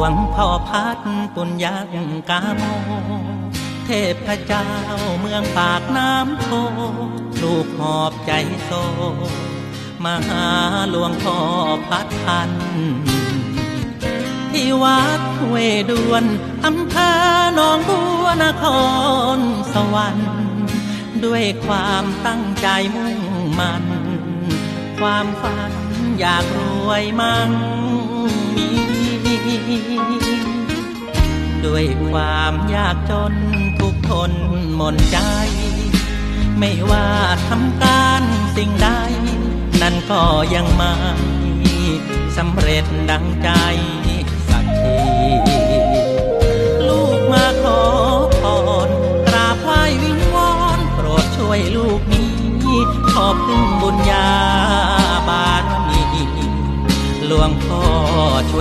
วงพ่อพัดปุญญกาโมเทพเจ้าเมืองปากน้ำโพลูกหอบใจโซมาหาหลวงพ่อพัดพัน ที่วัดห้วดวนอำเภอหนองบัวนครสวรรค์ด้วยความตั้งใจมุ่งมันความฝันอยากรวยมั่งมี ด้วยความยากจนทุกทนหมนใจ ไม่ว่าทำการสิ่งใด นั่นก็ยังไม่สำเร็จดังใจสักที ลูกมาขอพรกราบไหว้วิงวอนโปรดช่วยลูกนี้ ขอบพึ่งบุญญาบารมีหลวงพ่อช่วย